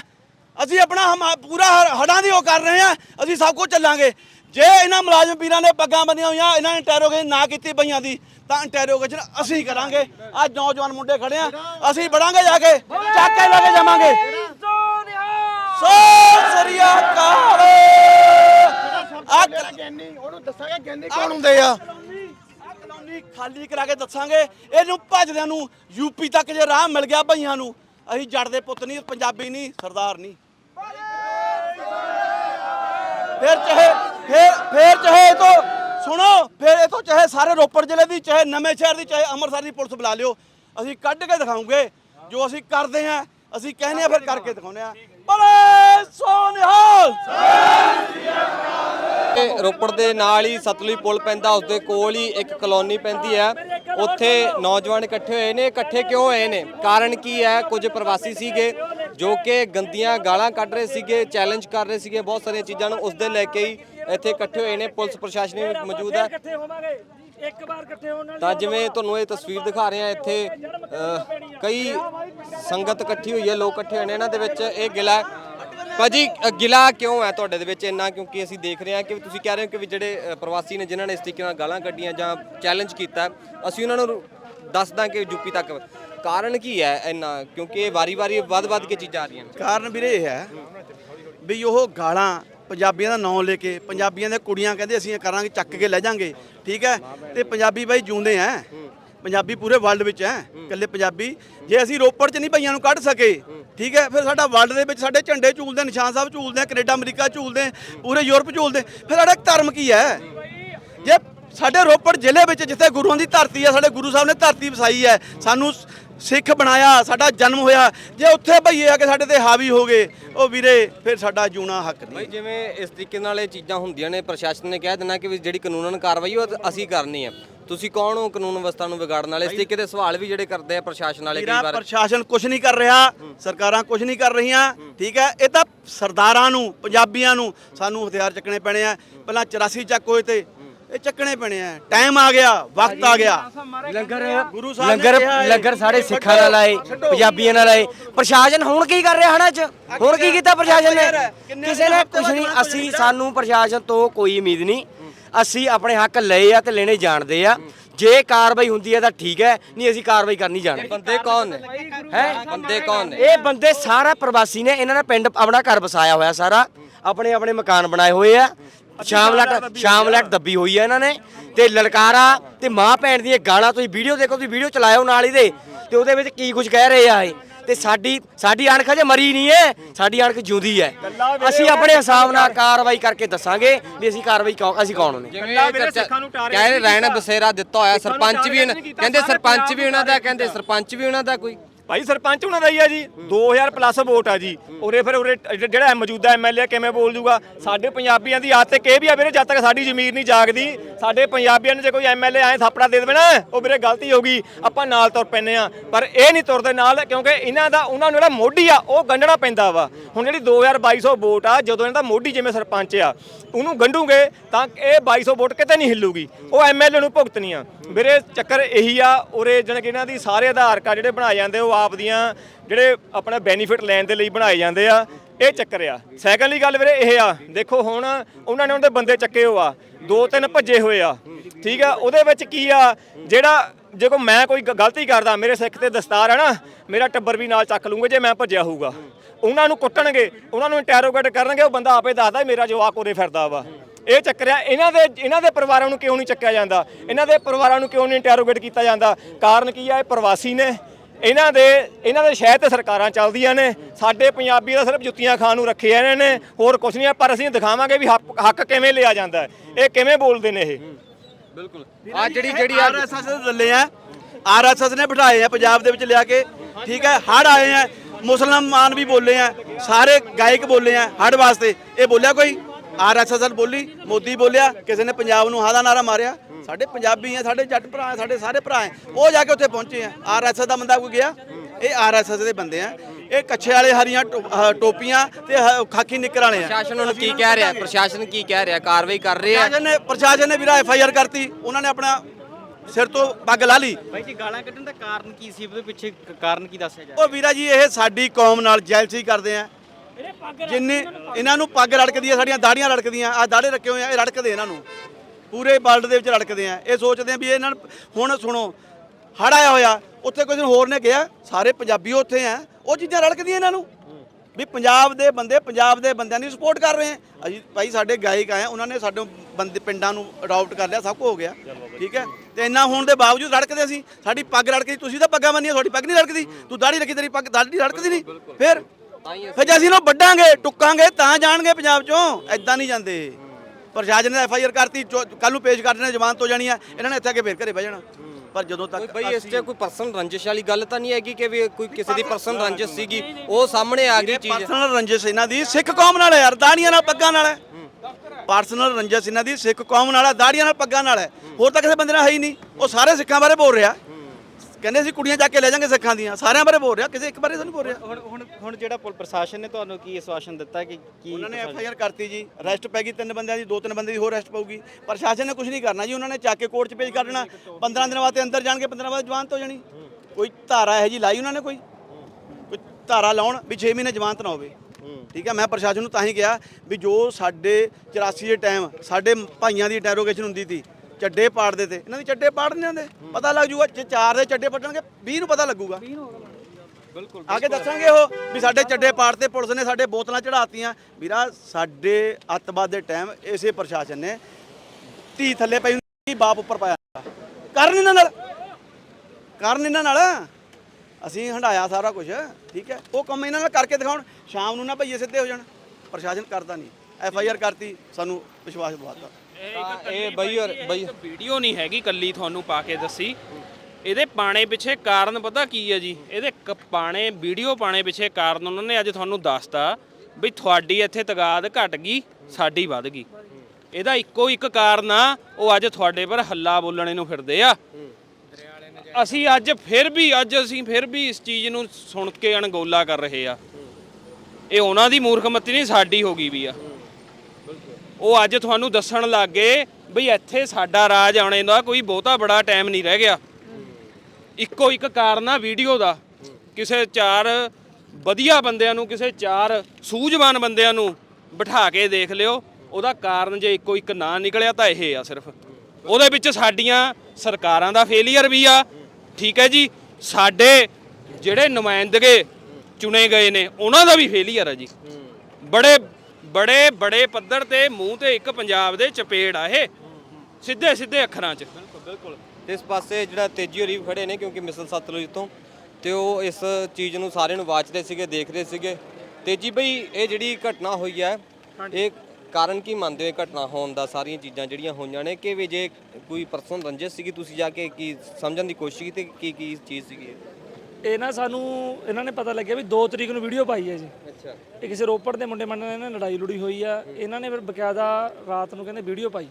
ਅਸੀਂ ਆਪਣਾ ਹਮਾ- ਪੂਰਾ ਹੜਾਂ ਦੀ ਉਹ ਕਰ ਰਹੇ ਆ ਅਸੀਂ ਸਭ ਕੁਝ ਚੱਲਾਂਗੇ। ਜੇ ਇਹਨਾਂ ਮੁਲਾਜ਼ਮ ਵੀਰਾਂ ਨੇ ਪੱਗਾਂ ਬੰਨੀਆਂ ਹੋਈਆਂ ਇਹਨਾਂ ਨੇ ਇੰਟਰੋਗੇਸ਼ਨ ਨਾ ਕੀਤੀ ਪਈਆਂ ਦੀ ਤਾਂ ਇੰਟਰੋਗੇਸ਼ਨ ਅਸੀਂ ਕਰਾਂਗੇ। ਅੱਜ ਨੌਜਵਾਨ ਮੁੰਡੇ ਖੜੇ ਆ ਅਸੀਂ ਬੜਾਂਗੇ ਜਾ ਕੇ ਚੱਕ ਕੇ ਲੈ ਕੇ ਜਾਵਾਂਗੇ। ਸੋ ਸਰੀਆ ਕਾਲ ਆ ਗਿਆਨੀ ਉਹਨੂੰ ਦੱਸਾਂਗੇ ਗਿਆਨੀ ਕੌਣ ਹੁੰਦੇ ਆ? ਕਲੋਨੀ ਖਾਲੀ ਕਰਾ ਕੇ ਦੱਸਾਂਗੇ। ਇਹਨੂੰ ਭੱਜਦਿਆਂ ਨੂੰ ਯੂਪੀ ਤੱਕ ਜੇ ਰਾਹ ਮਿਲ ਗਿਆ ਭਈਆਂ ਨੂੰ ਅਸੀਂ ਜੱਟ ਦੇ ਪੁੱਤ ਨਹੀਂ ਪੰਜਾਬੀ ਨਹੀਂ ਸਰਦਾਰ ਨਹੀਂ। ਫਿਰ ਚਾਹੇ, ਫਿਰ ਫਿਰ ਚਾਹੇ ਤੋਂ ਸੁਣੋ, ਫਿਰ ਇਹ ਤੋਂ ਚਾਹੇ ਸਾਰੇ ਰੋਪੜ ਜ਼ਿਲ੍ਹੇ ਦੀ, ਚਾਹੇ ਨਵੇਂ ਸ਼ਹਿਰ ਦੀ, ਚਾਹੇ ਅੰਮ੍ਰਿਤਸਰ ਦੀ ਪੁਲਿਸ ਬੁਲਾ ਲਿਓ। ਅਸੀਂ ਕੱਢ ਕੇ ਦਿਖਾਉਂਗੇ, ਜੋ ਅਸੀਂ ਕਰਦੇ ਆ ਅਸੀਂ ਕਹਿੰਦੇ ਆ ਫਿਰ ਕਰਕੇ ਦਿਖਾਉਂਦੇ ਆ ਬਲੇ ਸੋਨਿਹਾਲ! ਰੋਪੜ ਦੇ ਨਾਲ ਹੀ ਸਤਲੁਜ ਪੁਲ ਪੈਂਦਾ ਉਸ ਦੇ ਕੋਲ ਹੀ ਇੱਕ ਕਲੋਨੀ ਪੈਂਦੀ ਹੈ। ਉੱਥੇ ਨੌਜਵਾਨ ਇਕੱਠੇ ਹੋਏ ਨੇ, ਇਕੱਠੇ ਕਿਉਂ ਹੋਏ ਨੇ? ਕਾਰਨ ਕੀ ਹੈ? ਕੁਝ ਪ੍ਰਵਾਸੀ ਸੀਗੇ। ਜੋ ਕਿ ਗੰਦੀਆਂ ਗਾਲਾਂ ਕੱਢ ਰਹੇ ਸੀਗੇ ਚੈਲੰਜ ਕਰ ਰਹੇ ਸੀਗੇ ਬਹੁਤ ਸਾਰੀਆਂ ਚੀਜ਼ਾਂ ਨੂੰ ਉਸ ਦੇ ਲੈ ਕੇ ਹੀ ਇੱਥੇ ਇਕੱਠੇ ਹੋਏ ਨੇ ਪੁਲਿਸ ਪ੍ਰਸ਼ਾਸਨ ਵੀ ਮੌਜੂਦ ਹੈ। ਇਕੱਠੇ ਹੋਵਾਂਗੇ ਇੱਕ ਵਾਰ ਇਕੱਠੇ ਹੋਣ ਨਾਲ ਤਾਂ ਜਿਵੇਂ ਤੁਹਾਨੂੰ ਇਹ ਤਸਵੀਰ ਦਿਖਾ ਰਹੇ ਆ ਇੱਥੇ ਅ, ਕਈ ਸੰਗਤ ਇਕੱਠੀ ਹੋਈ ਹੈ ਲੋਕ ਇਕੱਠੇ ਹੋਏ ਨੇ ਇਹਨਾਂ ਦੇ ਵਿੱਚ ਇਹ ਗਿਲਾ ਭਾਜੀ ਅ, ਗਿਲਾ ਕਿਉਂ ਹੈ ਤੁਹਾਡੇ ਦੇ ਵਿੱਚ ਇੰਨਾ ਕਿਉਂਕਿ ਅਸੀਂ ਦੇਖ ਰਹੇ ਹਾਂ ਕਿ ਤੁਸੀਂ ਕਹਿ ਰਹੇ ਹੋ ਕਿ ਵੀ ਜਿਹੜੇ ਅ, ਪ੍ਰਵਾਸੀ ਨੇ ਜਿਨ੍ਹਾਂ ਨੇ ਇਸ ਤਰੀਕੇ ਨਾਲ ਗਾਲਾਂ ਕੱਢੀਆਂ ਜਾਂ ਚੈਲੰਜ ਕੀਤਾ ਅਸੀਂ ਉਹਨਾਂ ਨੂੰ ਦੱਸ ਦਾਂਗੇ ਯੂਪੀ ਤੱਕ। ਕਾਰਨ ਕੀ ਹੈ ਇੰਨਾ? ਕਿਉਂਕਿ ਇਹ ਵਾਰੀ-ਵਾਰੀ ਵੱਧ-ਵੱਧ ਕੇ ਚੀਜ਼ਾਂ ਆ ਰਹੀਆਂ ਨੇ। ਕਾਰਨ ਵੀਰੇ ਇਹ ਹੈ ਵੀ ਉਹ ਗਾਲਾਂ ਪੰਜਾਬੀਆਂ ਦਾ ਨਾਂ ਲੈ ਕੇ ਪੰਜਾਬੀਆਂ ਦੇ ਕੁੜੀਆਂ ਕਹਿੰਦੇ ਅਸੀਂ ਇਹ ਕਰਾਂਗੇ ਚੱਕ ਕੇ ਲੈ ਜਾਾਂਗੇ ਠੀਕ ਹੈ? ਤੇ ਪੰਜਾਬੀ ਬਾਈ ਜੂੰਦੇ ਆ ਪੰਜਾਬੀ ਪੂਰੇ ਵਰਲਡ ਵਿੱਚ ਹੈ ਇਕੱਲੇ ਪੰਜਾਬੀ। ਜੇ ਅਸੀਂ ਰੋਪੜ 'ਚ ਨਹੀਂ ਭਈਆਂ ਨੂੰ ਕੱਢ ਸਕੇ ਠੀਕ ਹੈ? ਫਿਰ ਸਾਡਾ ਵਰਲਡ ਦੇ ਵਿੱਚ ਸਾਡੇ ਝੰਡੇ ਝੂਲਦੇ ਨਿਸ਼ਾਨ ਸਾਹਿਬ ਝੂਲਦੇ ਆ, ਕੈਨੇਡਾ ਅਮਰੀਕਾ ਝੂਲਦੇ ਪੂਰੇ ਯੂਰਪ ਝੂਲਦੇ। ਫਿਰ ਸਾਡਾ ਧਰਮ ਕੀ ਹੈ ਜੇ ਸਾਡੇ ਰੋਪੜ ਜ਼ਿਲ੍ਹੇ ਵਿੱਚ ਜਿੱਥੇ ਗੁਰੂਆਂ ਦੀ ਧਰਤੀ ਹੈ ਸਾਡੇ ਗੁਰੂ ਸਾਹਿਬ ਨੇ ਧਰਤੀ ਵਸਾਈ ਹੈ ਸਾਨੂੰ ਸਿੱਖ ਬਣਾਇਆ ਸਾਡਾ ਜਨਮ ਹੋਇਆ। ਜੇ ਉੱਥੇ ਭਈਏ ਆ ਕੇ ਸਾਡੇ ਤੇ ਹਾਵੀ ਹੋ ਗਏ ਉਹ ਵੀਰੇ ਫਿਰ ਸਾਡਾ ਜੂਣਾ ਹੱਕ ਨਹੀਂ। ਜਿਵੇਂ ਇਸ ਤਰੀਕੇ ਨਾਲ ਇਹ ਚੀਜ਼ਾਂ ਹੁੰਦੀਆਂ ਨੇ ਪ੍ਰਸ਼ਾਸਨ ਨੇ ਕਹਿ ਦੇਣਾ ਕਿ ਵੀ ਜਿਹੜੀ ਕਾਨੂੰਨਨ ਕਾਰਵਾਈ ਉਹ ਅਸੀਂ ਕਰਨੀ ਹੈ ਤੁਸੀਂ ਕੌਣ ਹੋ ਕਾਨੂੰਨ ਵਿਵਸਥਾ ਨੂੰ ਵਿਗਾੜਨ ਵਾਲੇ? ਇਸ ਤਰੀਕੇ ਦੇ ਸਵਾਲ ਵੀ ਜਿਹੜੇ ਕਰਦੇ ਆ ਪ੍ਰਸ਼ਾਸਨ ਵਾਲੇ ਕਈ ਵਾਰ ਪ੍ਰਸ਼ਾਸਨ ਕੁਝ ਨਹੀਂ ਕਰ ਰਿਹਾ ਸਰਕਾਰਾਂ ਕੁਝ ਨਹੀਂ ਕਰ ਰਹੀਆਂ ਠੀਕ ਹੈ? ਇਹ ਤਾਂ ਸਰਦਾਰਾਂ ਨੂੰ ਪੰਜਾਬੀਆਂ ਨੂੰ ਸਾਨੂੰ ਹਥਿਆਰ ਚੱਕਣੇ ਪੈਣੇ ਆ। ਪਹਿਲਾਂ 84 ਚੱਕ ਹੋਏ ਤੇ ਇਹ ਚੱਕਣੇ ਪੈਣੇ ਆ। ਟਾਈਮ ਆ ਗਿਆ ਵਕਤ ਆ ਗਿਆ। ਲੰਗਰ ਗੁਰੂ ਸਾਹਿਬ ਨੇ ਲੰਗਰ ਕਿਹਾ ਹੈ, ਲੰਗਰ ਸਾਡੇ ਸਿੱਖਾਂ ਨਾਲ ਆਏ ਪੰਜਾਬੀਆਂ ਨਾਲ ਆਏ। ਪ੍ਰਸ਼ਾਸਨ ਹੁਣ ਕੀ ਕਰ ਰਿਹਾ ਹਣਾ ਚ? ਹੁਣ ਕੀ ਕੀਤਾ ਪ੍ਰਸ਼ਾਸਨ ਨੇ? ਕਿਸੇ ਨੇ ਕੁਝ ਨਹੀਂ ਅਸੀਂ ਸਾਨੂੰ ਪ੍ਰਸ਼ਾਸਨ ਤੋਂ ਕੋਈ ਉਮੀਦ ਨਹੀਂ। ਅਸੀਂ ਆਪਣੇ ਹੱਕ ਲਏ ਆ ਤੇ ਲੈਣੇ ਜਾਣਦੇ ਆ। ਜੇ ਕਾਰਵਾਈ ਹੁੰਦੀ ਹੈ ਤਾਂ ਠੀਕ ਹੈ ਨਹੀਂ ਅਸੀਂ ਕਾਰਵਾਈ ਕਰਨੀ ਜਾਣਦੇ। ਬੰਦੇ ਕੌਣ ਨੇ? ਹੈ? ਬੰਦੇ ਕੌਣ ਨੇ? ਇਹ ਬੰਦੇ ਸਾਰਾ ਪ੍ਰਵਾਸੀ ਨੇ ਇਹਨਾਂ ਨੇ ਪਿੰਡ ਆਪਣਾ ਘਰ ਵਸਾਇਆ ਹੋਇਆ ਸਾਰਾ। ਆਪਣੇ ਆਪਣੇ ਮਕਾਨ ਬਣਾਏ ਹੋਏ ਆ। ਸ਼ਾਮਲਾਟ ਸ਼ਾਮਲਾਟ ਦੱਬੀ ਹੋਈ ਹੈ ਇਹਨਾਂ ਨੇ। ਤੇ ਲਲਕਾਰਾ ਤੇ ਮਾਂ ਭੈਣ ਦੀਆਂ ਗਾਲਾਂ ਤੁਸੀਂ ਵੀਡੀਓ ਦੇਖੋ ਤੁਸੀਂ ਵੀਡੀਓ ਚਲਾਇਓ ਨਾਲ ਹੀ ਦੇ। ਤੇ ਉਹਦੇ ਵਿੱਚ ਕੀ ਕੁਝ ਕਹਿ ਰਹੇ ਆ ਇਹ। ਤੇ ਸਾਡੀ ਸਾਡੀ ਅਣਖ ਜੇ ਮਰੀ ਨਹੀਂ ਹੈ ਸਾਡੀ ਅਣਖ ਜਿਉਂਦੀ ਹੈ। ਅਸੀਂ ਆਪਣੇ ਹਿਸਾਬ ਨਾਲ ਕਾਰਵਾਈ ਕਰਕੇ ਦੱਸਾਂਗੇ ਵੀ ਅਸੀਂ ਕਾਰਵਾਈ ਕੌਣ ਅਸੀਂ ਕੌਣ ਨੇ। ਜਿਵੇਂ ਇਹ ਚਰਚਾ ਕਹਿ ਰਹੇ ਰਹਿਣ ਬਸੇਰਾ ਦਿੱਤਾ ਹੋਇਆ ਸਰਪੰਚ ਵੀ ਇਹਨਾਂ- ਕਹਿੰਦੇ ਸਰਪੰਚ ਵੀ ਉਹਨਾਂ ਦਾ ਕਹਿੰਦੇ ਸਰਪੰਚ ਵੀ ਉਹਨਾਂ ਦਾ ਕੋਈ। ਭਾਈ ਸਰਪੰਚ ਉਹਨਾਂ ਦਾ ਹੀ ਆ ਜੀ। 2000 ਪਲੱਸ ਵੋਟ ਆ ਜੀ। ਉਰੇ ਫਿਰ ਉਰੇ ਜਿਹੜਾ ਮੌਜੂਦਾ ਐਮਐਲਏ ਕਿਵੇਂ ਬੋਲ ਜੂਗਾ? ਸਾਡੇ ਪੰਜਾਬੀਆਂ ਦੀ ਆਦਤ ਇਹ ਵੀ ਆ ਵੀਰੇ ਜਦ ਤੱਕ ਸਾਡੀ ਜ਼ਮੀਰ ਨਹੀਂ ਜਾਗਦੀ ਸਾਡੇ ਪੰਜਾਬੀਆਂ ਨੂੰ ਜੇ ਕੋਈ ਐਮਐਲਏ ਆਏ ਥਾਪੜਾ ਦੇ ਦੇਵੇ ਨਾ ਉਹ ਵੀਰੇ ਗਲਤੀ ਹੋ ਗਈ। ਆਪਾਂ ਨਾਲ ਤੁਰ ਪੈਨੇ ਆ ਪਰ ਇਹ ਨਹੀਂ ਤੁਰਦੇ ਨਾਲ ਕਿਉਂਕਿ ਇਹਨਾਂ ਦਾ ਉਹਨਾਂ ਨੂੰ ਜਿਹੜਾ ਮੋਢੀ ਆ ਉਹ ਗੰਢਣਾ ਪੈਂਦਾ ਵਾ। ਹੁਣ ਜਿਹੜੀ 2200 ਵੋਟ ਆ ਜਦੋਂ ਇਹਨਾਂ ਦਾ ਮੋਢੀ ਜਿਵੇਂ ਸਰਪੰਚ ਆ ਉਹਨੂੰ ਗੰਢੂਗੇ ਤਾਂ ਇਹ 2200 ਵੋਟ ਕਿਤੇ ਨਹੀਂ ਹਿੱਲੂਗੀ। ਉਹ ਐਮਐਲਏ ਨੂੰ ਭੁਗਤਣੀ ਆ ਵੀਰੇ ਚੱਕਰ ਇਹੀ ਆ ਉਰੇ ਜਿਹੜੇ ਕਿ ਇਹਨਾਂ ਦੀ ਸਾਰੇ ਆਧਾਰ ਕਾਰਡ ਜਿਹੜੇ ਬਣਾਏ ਜਾਂਦੇ ਉਹ ਆਪ ਦੀਆਂ ਜਿਹੜੇ ਆਪਣਾ ਬੈਨੀਫਿਟ ਲੈਣ ਦੇ ਲਈ ਬਣਾਏ ਜਾਂਦੇ ਆ, ਇਹ ਚੱਕਰ ਆ। ਸੈਕੰਡਲੀ ਗੱਲ ਵੀਰੇ ਇਹ ਆ, ਦੇਖੋ ਹੁਣ ਉਹਨਾਂ ਨੇ ਉਹਦੇ ਬੰਦੇ ਚੱਕੇ ਹੋ ਆ ਦੋ ਤਿੰਨ ਭੱਜੇ ਹੋਏ ਆ। ਠੀਕ ਆ, ਉਹਦੇ ਵਿੱਚ ਕੀ ਆ, ਜਿਹੜਾ ਜੇ ਕੋ ਮੈਂ ਕੋਈ ਗਲਤੀ ਕਰਦਾ, ਮੇਰੇ ਸਿੱਖ ਤੇ ਦਸਤਾਰ ਹੈ ਨਾ, ਮੇਰਾ ਟੱਬਰ ਵੀ ਨਾਲ ਚੱਕ ਲੂੰਗੇ, ਜੇ ਮੈਂ ਭੱਜਿਆ ਹੋਊਗਾ। ਉਹਨਾਂ ਨੂੰ ਕੁੱਟਣਗੇ, ਉਹਨਾਂ ਨੂੰ ਇੰਟਰੋਗੇਟ ਕਰਨਗੇ, ਉਹ ਬੰਦਾ ਆਪੇ ਦੱਸਦਾ ਮੇਰਾ ਜਵਾਕ ਉਰੇ ਫਿਰਦਾ ਵਾ। ਇਹ ਚੱਕਰ ਆ, ਇਹਨਾਂ ਦੇ ਇਹਨਾਂ ਦੇ ਪਰਿਵਾਰਾਂ ਨੂੰ ਕਿਉਂ ਨਹੀਂ ਚੱਕਿਆ ਜਾਂਦਾ? ਇਹਨਾਂ ਦੇ ਪਰਿਵਾਰਾਂ ਨੂੰ ਕਿਉਂ ਨਹੀਂ ਇੰਟਰੋਗੇਟ ਕੀਤਾ ਜਾਂਦਾ? ਕਾਰਨ ਕੀ ਆ, ਇਹ ਪ੍ਰਵਾਸੀ ਨੇ ਇਹਨਾਂ ਦੇ ਇਹਨਾਂ ਦੇ ਸ਼ਹਿਰ ਤੇ ਸਰਕਾਰਾਂ ਚੱਲਦੀਆਂ ਨੇ, ਸਾਡੇ ਪੰਜਾਬੀ ਦਾ ਸਿਰਫ ਜੁੱਤੀਆਂ ਖਾਣ ਨੂੰ ਰੱਖੇ ਇਹਨਾਂ ਨੇ, ਹੋਰ ਕੁਝ ਨਹੀਂ ਆ, ਪਰ ਅਸੀਂ ਦਿਖਾਵਾਂਗੇ ਵੀ ਹੱਕ ਹੱਕ ਕਿਵੇਂ ਲਿਆ ਜਾਂਦਾ ਹੈ, ਇਹ ਕਿਵੇਂ ਬੋਲਦੇ ਨੇ ਇਹ। ਬਿਲਕੁਲ। ਆ ਜਿਹੜੀ ਜਿਹੜੀ ਆ ਆਰਐਸਐਸ ਦੇ ਦੱਲੇ ਆ ਆਰਐਸਐਸ ਨੇ ਬਿਠਾਏ ਆ ਪੰਜਾਬ ਦੇ ਵਿੱਚ ਲਿਆ ਕੇ, ਠੀਕ ਹੈ ਹੜ ਆਏ ਆ, ਮੁਸਲਮਾਨ ਵੀ ਬੋਲੇ ਆ, ਸਾਰੇ ਗਾਇਕ ਬੋਲੇ ਆ ਹੜ ਵਾਸਤੇ, ਇਹ ਬੋਲਿਆ ਕੋਈ? ਆਰਐਸਐਸ ਬੋਲੀ ਮੋਦੀ ਬੋਲਿਆ ਕਿਸੇ ਨੇ ਪੰਜਾਬ ਨੂੰ ਹਾਦਾ ਨਾਰਾ ਮਾਰਿਆ। ਸਾਡੇ ਪੰਜਾਬੀ ਆ ਸਾਡੇ ਜੱਟ ਭਰਾ ਆ ਸਾਡੇ ਸਾਰੇ ਭਰਾ ਆ। ਉਹ ਜਾ ਕੇ ਉੱਥੇ ਪਹੁੰਚੇ ਆ। ਆਰਐਸਐਸ ਦਾ ਬੰਦਾ ਕੋਈ ਗਿਆ? ਇਹ ਆਰਐਸਐਸ ਦੇ ਬੰਦੇ ਆ। ਇਹ ਕੱਛੇ ਵਾਲੇ ਹਰੀਆਂ ਟੋਪੀਆਂ ਤੇ ਹ- ਖਾਕੀ ਨਿੱਕਰ ਵਾਲੇ ਆ। ਪ੍ਰਸ਼ਾਸਨ ਹੁਣ ਕੀ ਕਹਿ ਰਿਹਾ? ਪ੍ਰਸ਼ਾਸਨ ਕੀ ਕਹਿ ਰਿਹਾ? ਕਾਰਵਾਈ ਕਰ ਰਿਹਾ ਪ੍ਰਸ਼ਾਸਨ ਨੇ ਪ੍ਰਸ਼ਾਸਨ ਨੇ ਵੀਰਾ ਐਫ ਆਈ ਆਰ ਕਰਤੀ। ਉਹਨਾਂ ਨੇ ਆਪਣਾ ਸਿਰ ਤੋਂ ਪੱਗ ਲਾ ਲਈ। ਭਾਈ ਜੀ ਗਾਲਾਂ ਕੱਢਣ ਦਾ ਕਾਰਨ ਕੀ ਸੀ? ਉਹਦੇ ਪਿੱਛੇ ਕਾਰਨ ਕੀ ਦੱਸਿਆ ਜਾ ਉਹ ਵੀਰਾ ਜੀ ਇਹ ਸਾਡੀ ਕੌਮ ਨਾਲ ਜੈਲਸੀ ਕਰਦੇ ਆ। ਜਿੰਨੇ ਇਹਨਾਂ ਨੂੰ ਪੱਗ ਰੜਕਦੀ ਆ ਸਾਡੀਆਂ ਦਾੜੀਆਂ ਰੜਕਦੀਆਂ ਆ ਦਾੜੇ ਰੱਖੇ ਹੋਏ ਆ ਇਹ ਰੜਕਦੇ ਇਹਨਾਂ ਨੂੰ। ਪੂਰੇ ਵਰਲਡ ਦੇ ਵਿੱਚ ਰੜਕਦੇ ਆ। ਇਹ ਸੋਚਦੇ ਆ ਵੀ ਇਹਨਾਂ ਨੂੰ ਹੁਣ ਸੁਣੋ ਹੜ ਆਇਆ ਹੋਇਆ ਉੱਥੇ ਕੋਈ ਦਿਨ ਹੋਰ ਨੇ ਗਿਆ ਸਾਰੇ ਪੰਜਾਬੀ ਉੱਥੇ ਆ ਉਹ ਚੀਜ਼ਾਂ ਰੜਕਦੀਆਂ ਇਹਨਾਂ ਨੂੰ। ਵੀ ਪੰਜਾਬ ਦੇ ਬੰਦੇ ਪੰਜਾਬ ਦੇ ਬੰਦਿਆਂ ਦੀ ਸਪੋਰਟ ਕਰ ਰਹੇ ਆ। ਅਸੀਂ ਭਾਈ ਸਾਡੇ ਗਾਇਕ ਆਏ ਆ, ਉਹਨਾਂ ਨੇ ਸਾਡੇ ਬੰਦੇ ਪਿੰਡਾਂ ਨੂੰ ਅਡਾਪਟ ਕਰ ਲਿਆ ਸਭ ਕੁਝ ਹੋ ਗਿਆ। ਠੀਕ ਹੈ? ਤੇ ਇੰਨਾ ਹੋਣ ਦੇ ਬਾਵਜੂਦ ਰੜਕਦੇ ਅਸੀਂ। ਸਾਡੀ ਪੱਗ ਰੜਕਦੀ ਤੁਸੀਂ ਤਾਂ ਪੱਗਾਂ ਬੰਨੀਆਂ ਤੁਹਾਡੀ ਪੱਗ ਨਹੀਂ ਰੜਕਦੀ। ਤੂੰ ਦਾੜੀ ਰੱਖੀ ਤੇਰੀ ਪੱਗ ਦਾੜੀ ਰੜਕਦੀ ਨਹੀਂ। ਫਿਰ ਫਿਰ ਜੇ ਅਸੀਂ ਨੂੰ ਵੱਡਾਂਗੇ ਟੁੱਕਾਂਗੇ ਤਾਂ ਜਾਣਗੇ ਪੰਜਾਬ ਚੋਂ। ਐਦਾਂ ਨਹੀਂ ਜਾਂਦੇ। ਪ੍ਰਸ਼ਾਸਨ ਨੇ ਐਫ ਆਈ ਆਰ ਕਰਤੀ ਕੱਲ ਨੂੰ ਪੇਸ਼ ਕਰ ਦੇਣਾ ਜ਼ਮਾਨਤ ਹੋ ਜਾਣੀ ਆ। ਇਹਨਾਂ ਨੇ ਇੱਥੇ ਆ ਕੇ ਫੇਰ ਘਰੇ ਬਹਿ ਜਾਣਾ। ਪਰ ਜਦੋਂ ਤੱਕ ਬਈ ਇਸ 'ਚ ਕੋਈ ਪਰਸਨਲ ਰੰਜਿਸ਼ ਵਾਲੀ ਗੱਲ ਤਾਂ ਨਹੀਂ ਹੈਗੀ ਕਿ ਵੀ ਕੋਈ ਕਿਸੇ ਦੀ ਪਰਸਨਲ ਰੰਜਿਸ਼ ਸੀਗੀ? ਉਹ ਸਾਹਮਣੇ ਆ ਗਈ ਚੀਜ਼। ਪਰਸਨਲ ਰੰਜਿਸ਼ ਇਹਨਾਂ ਦੀ ਸਿੱਖ ਕੌਮ ਨਾਲ ਹੈ ਯਾਰ ਦਾੜੀਆਂ ਨਾਲ ਪੱਗਾਂ ਨਾਲ ਹੈ। ਪਰਸਨਲ ਰੰਜਿਸ਼ ਇਹਨਾਂ ਦੀ ਸਿੱਖ ਕੌਮ ਨਾਲ ਹੈ ਦਾੜੀਆਂ ਨਾਲ ਪੱਗਾਂ ਨਾਲ ਹੈ। ਹੋਰ ਤਾਂ ਕਿਸੇ ਬੰਦੇ ਨਾਲ ਹੈ ਹੀ ਨਹੀਂ। ਉਹ ਸਾਰੇ ਸਿੱਖਾਂ ਬਾਰੇ ਬੋਲ ਰਿਹਾ। ਕਹਿੰਦੇ ਅਸੀਂ ਕੁੜੀਆਂ ਚੱਕ ਕੇ ਲੈ ਜਾਾਂਗੇ ਸਿੱਖਾਂ ਦੀਆਂ। ਸਾਰਿਆਂ ਬਾਰੇ ਬੋਲ ਰਿਹਾ ਕਿਸੇ ਇੱਕ ਬਾਰੇ ਤਾਂ ਨਹੀਂ ਬੋਲ ਰਿਹਾ। ਹੁਣ ਹੁਣ ਹੁਣ ਜਿਹੜਾ ਪੁਲ ਪ੍ਰਸ਼ਾਸਨ ਨੇ ਤੁਹਾਨੂੰ ਕੀ ਆਸ਼ਵਾਸਨ ਦਿੱਤਾ ਕਿ ਕੀ ਉਹਨਾਂ ਨੇ ਐਫ ਆਈ ਆਰ ਕਰਤੀ ਜੀ। ਅਰੈਸਟ ਪੈ ਗਈ ਤਿੰਨ ਬੰਦਿਆਂ ਦੀ ਦੋ ਤਿੰਨ ਬੰਦੇ ਦੀ ਹੋਰ ਅਰੈਸਟ ਪਊਗੀ। ਪ੍ਰਸ਼ਾਸਨ ਨੇ ਕੁਝ ਨਹੀਂ ਕਰਨਾ ਜੀ ਉਹਨਾਂ ਨੇ ਚੱਕ ਕੇ ਕੋਰਟ 'ਚ ਪੇਸ਼ ਕਰ ਦੇਣਾ। 15 ਦਿਨਾਂ ਬਾਅਦ ਅੰਦਰ ਜਾਣਗੇ 15 ਬਾਅਦ ਜਵਾਨਤ ਹੋ ਜਾਣੀ। ਕੋਈ ਧਾਰਾ ਇਹੋ ਜੀ ਲਾਈ ਉਹਨਾਂ ਨੇ ਕੋਈ? ਕੋਈ ਧਾਰਾ ਲਾਉਣ ਵੀ 6 ਮਹੀਨੇ ਜਵਾਨਤ ਨਾ ਹੋਵੇ। ਠੀਕ ਹੈ ਮੈਂ ਪ੍ਰਸ਼ਾਸਨ ਨੂੰ ਤਾਂ ਹੀ ਕਿਹਾ ਵੀ ਜੋ ਸਾਡੇ 84 ਦੇ ਟਾਈਮ ਸਾਡੇ ਭਾਈਆਂ ਦੀ ਇੰਟਰੋਗੇਸ਼ਨ ਹੁੰਦੀ ਸੀ ਚੱਡੇ ਪਾੜਦੇ ਤੇ। ਇਹਨਾਂ ਦੀ ਚੱਡੇ ਪਾੜ ਨਹੀਂ ਜਾਂਦੇ? ਪਤਾ ਲੱਗ ਜੂਗਾ ਜੇ ਚਾਰ ਦੇ ਚੱਡੇ ਪੱਟਣਗੇ 20 ਨੂੰ ਪਤਾ ਲੱਗੂਗਾ। ਬਿਲਕੁਲ ਆ ਕੇ ਦੱਸਾਂਗੇ ਉਹ ਵੀ ਸਾਡੇ ਚੱਡੇ ਪਾੜ ਤੇ ਪੁਲਿਸ ਨੇ ਸਾਡੇ ਬੋਤਲਾਂ ਚੜਾਤੀਆਂ ਵੀਰਾ ਸਾਡੇ ਅੱਤਵਾਦ ਦੇ ਟਾਈਮ ਇਸੇ ਪ੍ਰਸ਼ਾਸਨ ਨੇ ਧੀ ਥੱਲੇ ਪਈ ਹੁੰਦੀ ਬਾਪ ਉੱਪਰ ਪਾਇਆ। ਹੁੰਦਾ। ਕਰਨ ਇਹਨਾਂ ਨਾਲ। ਕਰਨ ਇਹਨਾਂ ਨਾਲ। ਅਸੀਂ ਹੰਡਾਇਆ ਸਾਰਾ ਕੁਝ ਠੀਕ ਹੈ? ਉਹ ਕੰਮ ਇਹਨਾਂ ਨਾਲ ਕਰਕੇ ਦਿਖਾਉਣ। ਸ਼ਾਮ ਨੂੰ ਨਾ ਭਈਏ ਸਿੱਧੇ ਹੋ ਜਾਣ। ਪ੍ਰਸ਼ਾਸਨ ਕਰਦਾ ਨਹੀਂ। ਐਫ ਆਈ ਆਰ ਕਰਤੀ ਸਾਨੂੰ ਵਿਸ਼ਵਾਸ ਦਿਵਾਤਾ। ਇਹ ਬਈ ਔਰ ਬਈ ਵੀਡੀਓ ਨਹੀਂ ਹੈਗੀ ਕੱਲੀ ਤੁਹਾਨੂੰ ਪਾ ਕੇ ਦੱਸੀ। ਇਹਦੇ ਪਾਣੇ ਪਿੱਛੇ ਕਾਰਨ ਪਤਾ ਕੀ ਹੈ ਜੀ? ਇਹਦੇ ਪਾਣੇ ਵੀਡੀਓ ਪਾਣੇ ਪਿੱਛੇ ਕਾਰਨ ਉਹਨਾਂ ਨੇ ਅੱਜ ਤੁਹਾਨੂੰ ਦੱਸਤਾ ਵੀ ਤੁਹਾਡੀ ਇੱਥੇ ਤਗਾਦ ਘਟ ਗਈ ਸਾਡੀ ਵੱਧ ਗਈ। ਇਹਦਾ ਇੱਕੋ ਇੱਕ ਕਾਰਨ ਆ ਉਹ ਅੱਜ ਤੁਹਾਡੇ ਪਰ ਹੱਲਾ ਬੋਲਣੇ ਨੂੰ ਫਿਰਦੇ ਆ। ਅਸੀਂ ਅੱਜ ਫਿਰ ਵੀ ਅੱਜ ਅਸੀਂ ਫਿਰ ਵੀ ਇਸ ਚੀਜ਼ ਨੂੰ ਸੁਣ ਕੇ ਅਣਗੌਲਾ ਕਰ ਰਹੇ ਆ। ਇਹ ਉਹਨਾਂ ਦੀ ਮੂਰਖਮਤੀ ਨਹੀਂ ਸਾਡੀ ਹੋ ਗਈ ਵੀ ਆ। ਉਹ ਅੱਜ ਤੁਹਾਨੂੰ ਦੱਸਣ ਲੱਗ ਗਏ ਬਈ ਇੱਥੇ ਸਾਡਾ ਰਾਜ ਆਉਣੇ ਦਾ ਕੋਈ ਬਹੁਤਾ ਬੜਾ ਟਾਈਮ ਨਹੀਂ ਰਹਿ ਗਿਆ। ਇੱਕੋ ਇੱਕ ਕਾਰਨ ਆ ਵੀਡੀਓ ਦਾ। ਕਿਸੇ ਚਾਰ ਵਧੀਆ ਬੰਦਿਆਂ ਨੂੰ, ਕਿਸੇ ਚਾਰ ਸੂਝਵਾਨ ਬੰਦਿਆਂ ਨੂੰ ਬਿਠਾ ਕੇ ਦੇਖ ਲਿਓ। ਉਹਦਾ ਕਾਰਨ ਜੇ ਇੱਕੋ ਇੱਕ ਨਾ ਨਿਕਲਿਆ ਤਾਂ ਇਹ ਆ ਸਿਰਫ। ਉਹਦੇ ਵਿੱਚ ਸਾਡੀਆਂ ਸਰਕਾਰਾਂ ਦਾ ਫੇਲੀਅਰ ਵੀ ਆ। ਠੀਕ ਹੈ ਜੀ? ਸਾਡੇ ਜਿਹੜੇ ਨੁਮਾਇੰਦਗੇ ਚੁਣੇ ਗਏ ਨੇ, ਉਹਨਾਂ ਦਾ ਵੀ ਫੇਲੀਅਰ ਆ ਜੀ। ਬੜੇ ਬੜੇ ਬੜੇ ਪੱਧਰ ਤੇ ਮੂੰਹ ਤੇ ਇੱਕ ਪੰਜਾਬ ਦੇ ਚਪੇੜ ਆ ਇਹ। ਸਿੱਧੇ ਸਿੱਧੇ ਅੱਖਰਾਂ 'ਚ। ਬਿਲਕੁਲ ਤੇ ਇਸ ਪਾਸੇ ਜਿਹੜਾ ਤੇਜੀ ਹੋਰੀ ਖੜੇ ਨੇ ਕਿਉਂਕਿ ਮਿਸਲ ਸਤਲੁਜ ਤੋਂ ਤੇ ਉਹ ਇਸ ਚੀਜ਼ ਨੂੰ ਸਾਰਿਆਂ ਨੂੰ ਵਾਚਦੇ ਸੀਗੇ ਦੇਖਦੇ ਸੀਗੇ। ਤੇਜੀ ਬਈ ਇਹ ਜਿਹੜੀ ਘਟਨਾ ਹੋਈ ਹੈ ਇਹ ਕਾਰਨ ਕੀ ਮੰਨਦੇ ਹੋ ਇਹ ਘਟਨਾ ਹੋਣ ਦਾ ਸਾਰੀਆਂ ਚੀਜ਼ਾਂ ਜਿਹੜੀਆਂ ਹੋਈਆਂ ਨੇ ਕਿ ਵੀ ਜੇ ਕੋਈ ਪਰਸਨ ਰੰਜਿਸ਼ ਸੀਗੀ ਤੁਸੀਂ ਜਾ ਕੇ ਕੀ ਸਮਝਣ ਦੀ ਕੋਸ਼ਿਸ਼ ਕੀਤੀ ਕੀ ਕੀ ਚੀਜ਼ ਸੀਗੀ ਇਹ? ਇਹ ਨਾ ਸਾਨੂੰ ਇਹਨਾਂ ਨੇ ਪਤਾ ਲੱਗਿਆ ਵੀ 2 ਤਰੀਕ ਨੂੰ ਵੀਡੀਓ ਪਾਈ ਹੈ ਜੀ। ਅੱਛਾ। ਇਹ ਕਿਸੇ ਰੋਪੜ ਦੇ ਮੁੰਡੇ ਮੰਡੇ ਨਾਲ ਲੜਾਈ ਲੁੜੀ ਹੋਈ ਆ। ਇਹਨਾਂ ਨੇ ਫਿਰ ਬਕਾਇਦਾ ਰਾਤ ਨੂੰ ਕਹਿੰਦੇ ਵੀਡੀਓ ਪਾਈ।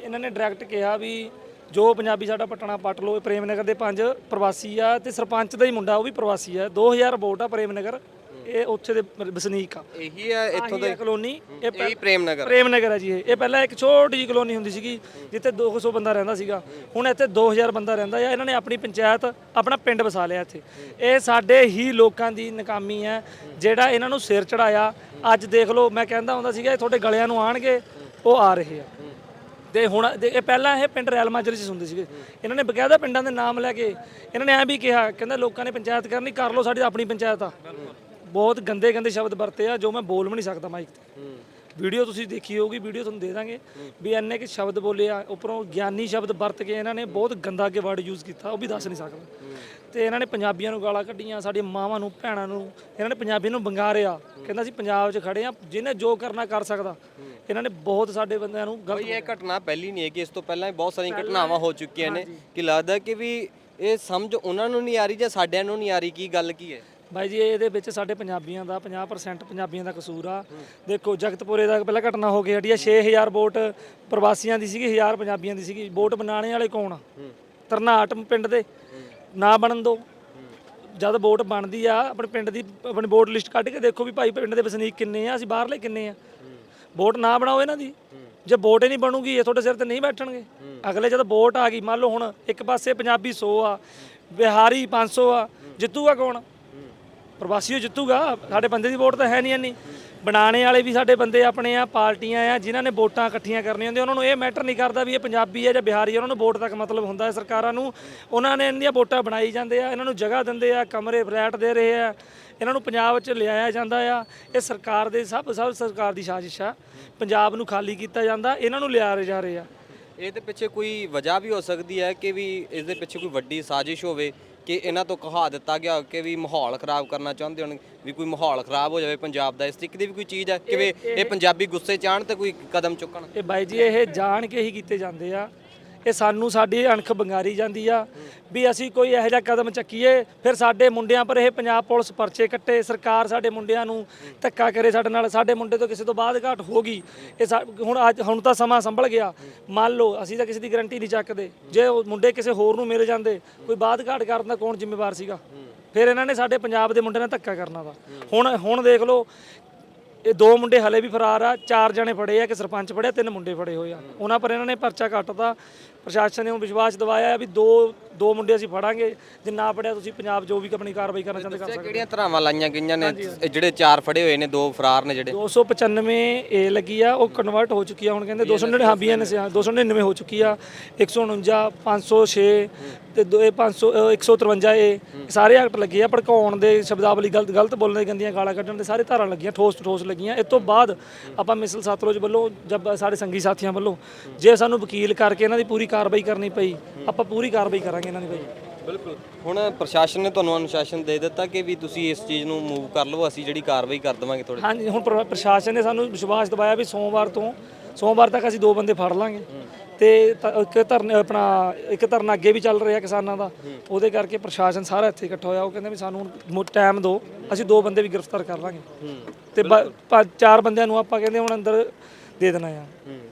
ਇਹਨਾਂ ਨੇ ਡਾਇਰੈਕਟ ਕਿਹਾ ਵੀ ਜੋ ਪੰਜਾਬੀ ਸਾਡਾ ਪਟਣਾ ਪੱਟ ਲੋ ਪ੍ਰੇਮ ਨਗਰ ਦੇ ਪੰਜ ਪ੍ਰਵਾਸੀ ਆ ਤੇ ਸਰਪੰਚ ਦਾ ਹੀ ਮੁੰਡਾ ਉਹ ਵੀ ਪ੍ਰਵਾਸੀ ਆ। 2000 ਵੋਟ ਆ ਪ੍ਰੇਮ ਨਗਰ। ਇਹ ਉੱਥੇ ਦੇ ਵਸਨੀਕ ਆ। ਇਹੀ ਹੈ ਇੱਥੋਂ ਦਾ ਕਲੋਨੀ। ਇਹ ਇਹੀ ਪ੍ਰੇਮ ਨਗਰ ਪ੍ਰੇਮ ਨਗਰ ਹੈ ਜੀ ਇਹ। ਇਹ ਪਹਿਲਾਂ ਇੱਕ ਛੋਟੀ ਜਿਹੀ ਕਲੋਨੀ ਹੁੰਦੀ ਸੀਗੀ ਜਿੱਥੇ 200 ਬੰਦਾ ਰਹਿੰਦਾ ਸੀਗਾ। ਹੁਣ ਇੱਥੇ 2000 ਬੰਦਾ ਰਹਿੰਦਾ ਆ। ਇਹਨਾਂ ਨੇ ਆਪਣੀ ਪੰਚਾਇਤ ਆਪਣਾ ਪਿੰਡ ਵਸਾ ਲਿਆ ਇੱਥੇ। ਇਹ ਸਾਡੇ ਹੀ ਲੋਕਾਂ ਦੀ ਨਕਾਮੀ ਹੈ ਜਿਹੜਾ ਇਹਨਾਂ ਨੂੰ ਸਿਰ ਚੜਾਇਆ ਅੱਜ ਦੇਖ ਲਓ ਮੈਂ ਕਹਿੰਦਾ ਹੁੰਦਾ ਸੀਗਾ ਇਹ ਤੁਹਾਡੇ ਗਲਿਆਂ ਨੂੰ ਆਣਗੇ ਉਹ ਆ ਰਹੇ ਆ। ਤੇ ਹੁਣ ਦੇ- ਇਹ ਪਹਿਲਾਂ ਇਹ ਪਿੰਡ ਰੈਲ ਮਾਜਰੇ 'ਚ ਹੁੰਦੇ ਸੀਗੇ। ਇਹਨਾਂ ਨੇ ਬਕਾਇਦਾ ਪਿੰਡਾਂ ਦੇ ਨਾਮ ਲੈ ਕੇ ਇਹਨਾਂ ਨੇ ਐ ਵੀ ਕਿਹਾ ਕਹਿੰਦਾ ਲੋਕਾਂ ਨੇ ਪੰਚਾਇਤ ਕਰਨੀ ਕਰ ਲਓ ਸਾਡੀ ਆਪਣੀ ਪੰਚਾਇਤ ਆ। ਬਹੁਤ ਗੰਦੇ ਗੰਦੇ ਸ਼ਬਦ ਵਰਤੇ ਆ ਜੋ ਮੈਂ ਬੋਲ ਵੀ ਨਹੀਂ ਸਕਦਾ ਮਾਈਕ ਤੇ। ਵੀਡੀਓ ਤੁਸੀਂ ਦੇਖੀ ਹੋਊਗੀ ਵੀਡੀਓ ਤੁਹਾਨੂੰ ਦੇ ਦਾਂਗੇ ਵੀ ਇੰਨੇ ਕਿ ਸ਼ਬਦ ਬੋਲੇ ਆ ਉੱਪਰੋਂ ਗਿਆਨੀ ਸ਼ਬਦ ਵਰਤ ਕੇ ਇਹਨਾਂ ਨੇ ਬਹੁਤ ਗੰਦਾ ਕੇ ਵਰਡ ਯੂਜ਼ ਕੀਤਾ ਉਹ ਵੀ ਦੱਸ ਨਹੀਂ ਸਕਦਾ। ਤੇ ਇਹਨਾਂ ਨੇ ਪੰਜਾਬੀਆਂ ਨੂੰ ਗਾਲਾਂ ਕੱਢੀਆਂ ਸਾਡੀ ਮਾਵਾਂ ਨੂੰ ਭੈਣਾਂ ਨੂੰ ਇਹਨਾਂ ਨੇ ਪੰਜਾਬੀਆਂ ਨੂੰ ਬੰਗਾਰਿਆ ਕਹਿੰਦਾ ਸੀ ਪੰਜਾਬ 'ਚ ਖੜੇ ਆ ਜਿਹਨੇ ਜੋ ਕਰਨਾ ਕਰ ਸਕਦਾ। ਇਹਨਾਂ ਨੇ ਬਹੁਤ ਸਾਡੇ ਬੰਦਿਆਂ ਨੂੰ ਗਲਤ ਬਈ ਇਹ ਘਟਨਾ ਪਹਿਲੀ ਨਹੀਂ ਹੈ ਕਿ ਇਸ ਤੋਂ ਪਹਿਲਾਂ ਵੀ ਬਹੁਤ ਸਾਰੀਆਂ ਘਟਨਾਵਾਂ ਹੋ ਚੁੱਕੀਆਂ ਨੇ ਕਿ ਲੱਗਦਾ ਕਿ ਵੀ ਇਹ ਸਮਝ ਉਹਨਾਂ ਨੂੰ ਨਹੀਂ ਆ ਰਹੀ ਜਾਂ ਸਾਡਿਆਂ ਨੂੰ ਨਹੀਂ ਆ ਰਹੀ ਕੀ ਗੱਲ ਕੀ ਹੈ? ਬਾਈ ਜੀ, ਇਹਦੇ ਵਿੱਚ ਸਾਡੇ ਪੰਜਾਬੀਆਂ ਦਾ 50% ਪੰਜਾਬੀਆਂ ਦਾ ਕਸੂਰ ਆ। ਦੇਖੋ, ਜਗਤਪੁਰੇ ਦਾ ਪਹਿਲਾਂ ਘਟਨਾ ਹੋ ਗਈ ਹਟੀ ਆ 6000 ਵੋਟ ਪ੍ਰਵਾਸੀਆਂ ਦੀ ਸੀਗੀ 1000 ਪੰਜਾਬੀਆਂ ਦੀ ਸੀਗੀ। ਵੋਟ ਬਣਾਉਣੇ ਵਾਲੇ ਕੌਣ ਆ? ਤਰਨਾਟ ਪਿੰਡ ਦੇ। ਨਾ ਬਣਨ ਦੋ। ਜਦ ਵੋਟ ਬਣਦੀ ਆ, ਆਪਣੇ ਪਿੰਡ ਦੀ, ਆਪਣੀ ਵੋਟ ਲਿਸਟ ਕੱਢ ਕੇ ਦੇਖੋ ਵੀ ਭਾਈ ਪਿੰਡ ਦੇ ਵਸਨੀਕ ਕਿੰਨੇ ਆ, ਅਸੀਂ ਬਾਹਰਲੇ ਕਿੰਨੇ ਆ। ਵੋਟ ਨਾ ਬਣਾਓ ਇਹਨਾਂ ਦੀ। ਜੇ ਵੋਟ ਹੀ ਨਹੀਂ ਬਣੂਗੀ, ਇਹ ਤੁਹਾਡੇ ਸਿਰ ਤੇ ਨਹੀਂ ਬੈਠਣਗੇ। ਅਗਲੇ ਜਦ ਵੋਟ ਆ ਗਈ, ਮੰਨ ਲਓ ਹੁਣ ਇੱਕ ਪਾਸੇ ਪੰਜਾਬੀ 100 ਆ, ਬਿਹਾਰੀ 500 ਆ, ਜਿੱਤੂਗਾ ਕੌਣ? ਪ੍ਰਵਾਸੀ ਓ ਜਿੱਤੂਗਾ। ਸਾਡੇ ਬੰਦੇ ਦੀ ਵੋਟ ਤਾਂ ਹੈ ਨਹੀਂ ਇੰਨੀ। ਬਣਾਉਣੇ ਵਾਲੇ ਵੀ ਸਾਡੇ ਬੰਦੇ ਆਪਣੇ ਆ, ਪਾਰਟੀਆਂ ਆ, ਜਿਨ੍ਹਾਂ ਨੇ ਵੋਟਾਂ ਇਕੱਠੀਆਂ ਕਰਨੀਆਂ ਹੁੰਦੀਆਂ, ਉਹਨਾਂ ਨੂੰ ਇਹ ਮੈਟਰ ਨਹੀਂ ਕਰਦਾ ਵੀ ਇਹ ਪੰਜਾਬੀ ਆ ਜਾਂ ਬਿਹਾਰੀ ਆ, ਉਹਨਾਂ ਨੂੰ ਵੋਟ ਤੱਕ ਮਤਲਬ ਹੁੰਦਾ ਹੈ। ਸਰਕਾਰਾਂ ਨੂੰ, ਉਹਨਾਂ ਨੇ ਇਹਨਾਂ ਦੀਆਂ ਵੋਟਾਂ ਬਣਾਈ ਜਾਂਦੇ ਆ, ਇਹਨਾਂ ਨੂੰ ਜਗ੍ਹਾ ਦਿੰਦੇ ਆ, ਕਮਰੇ ਫਲੈਟ ਦੇ ਰਹੇ ਆ, ਇਹਨਾਂ ਨੂੰ ਪੰਜਾਬ 'ਚ ਲਿਆਇਆ ਜਾਂਦਾ ਆ। ਇਹ ਸਰਕਾਰ ਦੇ ਸਭ ਸਭ ਸਰਕਾਰ ਦੀ ਸਾਜ਼ਿਸ਼ ਆ। ਪੰਜਾਬ ਨੂੰ ਖਾਲੀ ਕੀਤਾ ਜਾਂਦਾ, ਇਹਨਾਂ ਨੂੰ ਲਿਆ ਜਾ ਰਹੇ ਆ। ਇਹਦੇ ਪਿੱਛੇ ਕੋਈ ਵਜ੍ਹਾ ਵੀ ਹੋ ਸਕਦੀ ਹੈ ਕਿ ਵੀ ਇਸ ਦੇ ਪਿੱਛੇ ਕੋਈ ਵੱਡੀ ਸਾਜ਼ਿਸ਼ ਹੋਵੇ? ਕਿ ਇਹਨਾਂ ਤੋਂ ਕਹਾ ਦਿੱਤਾ ਗਿਆ ਕਿ ਵੀ ਮਾਹੌਲ ਖਰਾਬ ਕਰਨਾ ਚਾਹੁੰਦੇ ਹੋਣ ਵੀ ਕੋਈ ਮਾਹੌਲ ਖਰਾਬ ਹੋ ਜਾਵੇ ਪੰਜਾਬ ਦਾ ਇਸ ਤਰੀਕੇ ਦੀ ਵੀ ਕੋਈ ਚੀਜ਼ ਹੈ? ਕਿ ਵੀ ਇਹ ਪੰਜਾਬੀ ਗੁੱਸੇ ਚ ਆਉਣ ਤੇ ਕੋਈ ਕਦਮ ਚੁੱਕਣ? ਇਹ ਬਾਈ ਜੀ ਇਹ ਜਾਣ ਕੇ ਹੀ ਕੀਤੇ ਜਾਂਦੇ ਆ। ਇਹ ਸਾਨੂੰ ਸਾਡੀ ਅਣਖ ਬੰਗਾਰੀ ਜਾਂਦੀ ਆ ਵੀ ਅਸੀਂ ਕੋਈ ਇਹੋ ਜਿਹਾ ਕਦਮ ਚੱਕੀਏ, ਫਿਰ ਸਾਡੇ ਮੁੰਡਿਆਂ ਪਰ ਇਹ ਪੰਜਾਬ ਪੁਲਿਸ ਪਰਚੇ ਕੱਟੇ, ਸਰਕਾਰ ਸਾਡੇ ਮੁੰਡਿਆਂ ਨੂੰ ਧੱਕਾ ਕਰੇ ਸਾਡੇ ਨਾਲ, ਸਾਡੇ ਮੁੰਡੇ ਤੋਂ ਕਿਸੇ ਤੋਂ ਬਾਅਦ ਘਾਟ ਹੋ ਗਈ। ਇਹ ਸਾ- ਹੁਣ ਅੱਜ, ਹੁਣ ਤਾਂ ਸਮਾਂ ਸੰਭਲ ਗਿਆ। ਮੰਨ ਲਓ, ਅਸੀਂ ਤਾਂ ਕਿਸੇ ਦੀ ਗਰੰਟੀ ਨਹੀਂ ਚੱਕਦੇ। ਜੇ ਉਹ ਮੁੰਡੇ ਕਿਸੇ ਹੋਰ ਨੂੰ ਮਿਲ ਜਾਂਦੇ, ਕੋਈ ਬਾਅਦ ਘਾਟ ਕਰਨ ਦਾ ਕੌਣ ਜ਼ਿੰਮੇਵਾਰ ਸੀਗਾ? ਫਿਰ ਇਹਨਾਂ ਨੇ ਸਾਡੇ ਪੰਜਾਬ ਦੇ ਮੁੰਡੇ ਨਾਲ ਧੱਕਾ ਕਰਨਾ ਵਾ। ਹੁਣ ਹੁਣ ਦੇਖ ਲਓ, ਇਹ ਦੋ ਮੁੰਡੇ ਹਲੇ ਵੀ ਫਰਾਰ ਆ, ਚਾਰ ਜਣੇ ਫੜੇ ਆ ਕਿ ਸਰਪੰਚ ਫੜਿਆ, ਤਿੰਨ ਮੁੰਡੇ ਫੜੇ ਹੋਏ ਆ। ਉਹਨਾਂ ਪਰ ਇਹਨਾਂ ਨੇ ਪਰਚਾ ਕੱਟਤਾ। ਪ੍ਰਸ਼ਾਸਨ ਨੇ ਉਹ ਵਿਸ਼ਵਾਸ ਦਿਵਾਇਆ ਹੈ ਵੀ ਦੋ ਦੋ ਮੁੰਡੇ ਅਸੀਂ ਫੜਾਂਗੇ ਜੇ ਨਾ ਫੜਿਆ ਤੁਸੀਂ ਪੰਜਾਬ ਜੋ ਵੀ ਆਪਣੀ ਕਾਰਵਾਈ ਕਰਨਾ ਚਾਹੁੰਦੇ ਕਰ ਸਕਦੇ। ਕਿਹੜੀਆਂ ਧਰਾਵਾਂ ਲਾਈਆਂ ਗਈਆਂ ਨੇ? ਇਹ ਜਿਹੜੇ ਚਾਰ ਫੜੇ ਹੋਏ ਨੇ ਦੋ ਫਰਾਰ ਨੇ ਜਿਹੜੇ। 295 ਏ ਲੱਗੀ ਆ ਉਹ ਕਨਵਰਟ ਹੋ ਚੁੱਕੀ ਆ ਹੁਣ ਕਹਿੰਦੇ 299 ਹਾਂ ਬੀਐਨਐਸ 299 ਹੋ ਚੁੱਕੀ ਆ 149 506 ਤੇ ਦੋ- ਇਹ 500 ਅ, 153 ਏ ਸਾਰੇ ਐਕਟ ਲੱਗੇ ਆ ਭੜਕਾਉਣ ਦੇ ਸ਼ਬਦਾਵਲੀ ਗਲਤ ਗਲਤ ਬੋਲਣ ਦੀ ਗੰਦੀਆਂ ਗਾਲਾਂ ਕੱਢਣ ਦੇ ਸਾਰੇ ਧਾਰਾਂ ਲੱਗੀਆਂ ਠੋਸ ਠੋਸ ਲੱਗੀਆਂ। ਇਸ ਤੋਂ ਬਾਅਦ ਆਪਾਂ ਮਿਸਲ ਸਤਲੁਜ ਵੱਲੋਂ ਜਦ ਸਾਡੇ ਸੰਗੀ ਸਾਥੀਆਂ ਵੱਲੋਂ ਜੇ ਸਾਨੂੰ ਵਕੀਲ ਕਰਕੇ ਇਹਨਾਂ ਦੀ ਪੂਰੀ ਕਾਰਵਾਈ ਕਰਨੀ ਪਈ ਆਪਾਂ ਪੂਰੀ ਕਾਰਵਾਈ ਕਰਾਂਗੇ ਇਹਨਾਂ ਦੀ ਭਾਈ ਬਿਲਕੁਲ। ਹੁਣ ਪ੍ਰਸ਼ਾਸਨ ਨੇ ਤੁਹਾਨੂੰ ਅਨੁਸ਼ਾਸਨ ਦੇ ਦਿੱਤਾ ਕਿ ਵੀ ਤੁਸੀਂ ਇਸ ਚੀਜ਼ ਨੂੰ ਮੂਵ ਕਰ ਲਓ ਅਸੀਂ ਜਿਹੜੀ ਕਾਰਵਾਈ ਕਰ ਦੇਵਾਂਗੇ ਤੁਹਾਡੇ ਹਾਂਜੀ ਹੁਣ ਪ੍ਰ- ਪ੍ਰਸ਼ਾਸਨ ਨੇ ਸਾਨੂੰ ਵਿਸ਼ਵਾਸ ਦਿਵਾਇਆ ਵੀ ਸੋਮਵਾਰ ਤੋਂ ਸੋਮਵਾਰ ਤੱਕ ਅਸੀਂ ਦੋ ਬੰਦੇ ਫੜ ਲਾਂਗੇ। ਤੇ ਤ- ਇੱਕ ਧਰਨ ਆਪਣਾ ਇੱਕ ਧਰਨਾ ਅੱਗੇ ਵੀ ਚੱਲ ਰਿਹਾ ਕਿਸਾਨਾਂ ਦਾ। ਉਹਦੇ ਕਰਕੇ ਪ੍ਰਸ਼ਾਸਨ ਸਾਰਾ ਇੱਥੇ ਇਕੱਠਾ ਹੋਇਆ। ਉਹ ਕਹਿੰਦੇ ਵੀ ਸਾਨੂੰ ਟਾਈਮ ਦਿਓ ਅਸੀਂ ਦੋ ਬੰਦੇ ਵੀ ਗ੍ਰਿਫਤਾਰ ਕਰ ਲਾਂਗੇ। ਤੇ ਬ- ਪ- ਚਾਰ ਬੰਦਿਆਂ ਨੂੰ ਆਪਾਂ ਕਹਿੰਦੇ ਹੁਣ ਅੰਦਰ ਦੇ ਦੇਣਾ ਆ।